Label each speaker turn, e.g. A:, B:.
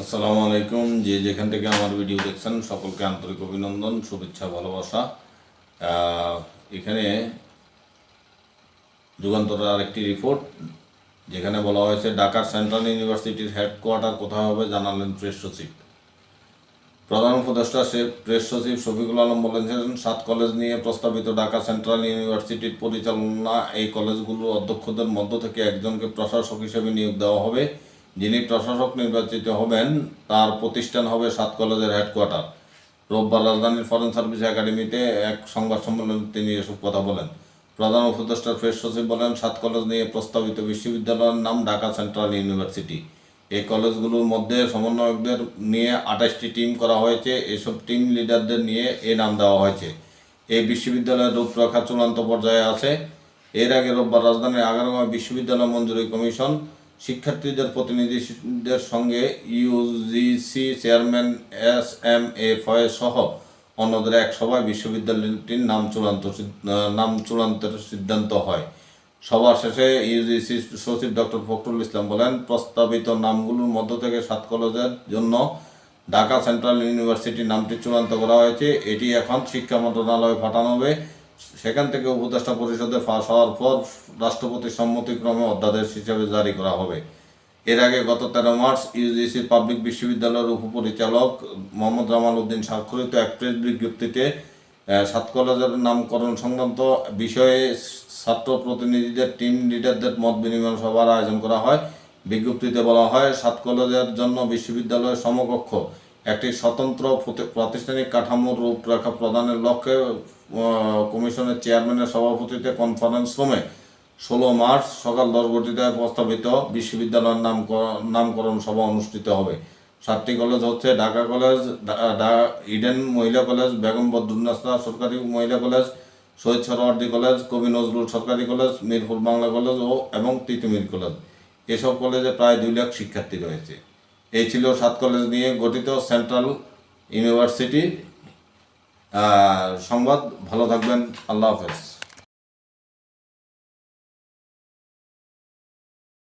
A: আসসালামু আলাইকুম। যে যেখান থেকে আমার ভিডিও দেখছেন, সকলকে আন্তরিক অভিনন্দন, শুভেচ্ছা, ভালোবাসা। এখানে যুগান্তরের আরেকটি রিপোর্ট যেখানে বলা হয়েছে, ঢাকার সেন্ট্রাল ইউনিভার্সিটির হেডকোয়ার্টার কোথায় হবে জানালেন প্রেস সচিব। প্রধান উপদেষ্টা সে প্রেস সচিব শফিকুল আলম বলেছেন সাত কলেজ নিয়ে প্রস্তাবিত ঢাকা সেন্ট্রাল ইউনিভার্সিটির পরিচালনা এই কলেজগুলোর অধ্যক্ষদের মধ্য থেকে একজনকে প্রশাসক হিসেবে নিয়োগ দেওয়া হবে। যিনি প্রশাসক নির্বাচিত হবেন, তার প্রতিষ্ঠান হবে সাত কলেজের হেডকোয়ার্টার রোববার রাজধানীর ফরেন সার্ভিস একাডেমিতে এক সংবাদ সম্মেলনে তিনি এসব কথা বলেন। প্রধান উপদেষ্টার প্রেস সচিব বলেন, সাত কলেজ নিয়ে প্রস্তাবিত বিশ্ববিদ্যালয়ের নাম ঢাকা সেন্ট্রাল ইউনিভার্সিটি। এই কলেজগুলোর মধ্যে সমন্বয়কদের নিয়ে আঠাশটি টিম করা হয়েছে। এসব টিম লিডারদের নিয়ে এ নাম দেওয়া হয়েছে। এই বিশ্ববিদ্যালয়ের রূপরেখা চূড়ান্ত পর্যায়ে আছে। এর আগে রোববার রাজধানীর আগারগাঁও বিশ্ববিদ্যালয় মঞ্জুরি কমিশন শিক্ষার্থীদের প্রতিনিধিদের সঙ্গে UGC chairman S M A Faiz সহ অন্যদের এক সভায় বিশ্ববিদ্যালয়টির নাম চূড়ান্ত নাম চূড়ান্তের সিদ্ধান্ত হয়। সভা শেষে ইউজিসি সচিব ডক্টর ফখরুল ইসলাম বলেন, প্রস্তাবিত নামগুলোর মধ্য থেকে সাত কলেজের জন্য ঢাকা সেন্ট্রাল ইউনিভার্সিটি নামটি চূড়ান্ত করা হয়েছে। এটি এখন শিক্ষা মন্ত্রণালয়ে পাঠানো হবে। সেখান থেকে উপদেষ্টা পরিষদে ফাঁস হওয়ার পর রাষ্ট্রপতির সম্মতিক্রমে অধ্যাদেশ হিসেবে জারি করা হবে। এর আগে গত তেরো মার্চ ইউজিসি পাবলিক বিশ্ববিদ্যালয়ের উপপরিচালক মোহাম্মদ জামাল উদ্দিন স্বাক্ষরিত এক প্রেস বিজ্ঞপ্তিতে সাত কলেজের নামকরণ সংক্রান্ত বিষয়ে ছাত্র প্রতিনিধিদের, টিম লিডারদের মত বিনিময় সভার আয়োজন করা হয়। বিজ্ঞপ্তিতে বলা হয়, সাত কলেজের জন্য বিশ্ববিদ্যালয়ের সমকক্ষ একটি স্বতন্ত্র প্রাতিষ্ঠানিক কাঠামোর রূপরেখা প্রদানের লক্ষ্যে কমিশনের চেয়ারম্যানের সভাপতিতে কনফারেন্স রুমে ষোলো মার্চ সকাল দশ ঘটিকায় প্রস্তাবিত বিশ্ববিদ্যালয়ের নাম নামকরণ সভা অনুষ্ঠিত হবে। সাতটি কলেজ হচ্ছে ঢাকা কলেজ ইডেন মহিলা কলেজ, বেগম বদরুন্নাসা সরকারি মহিলা কলেজ শহীদ সরওয়ার্দী কলেজ, কবি নজরুল সরকারি কলেজ, মিরপুর বাংলা কলেজ ও এবং তিতুমির কলেজ। এসব কলেজে প্রায় দুই লাখ শিক্ষার্থী রয়েছে। এই ছিল সাত কলেজ নিয়ে গঠিত সেন্ট্রাল ইউনিভার্সিটি সংবাদ ভালো থাকবেন আল্লাহ হাফেজ।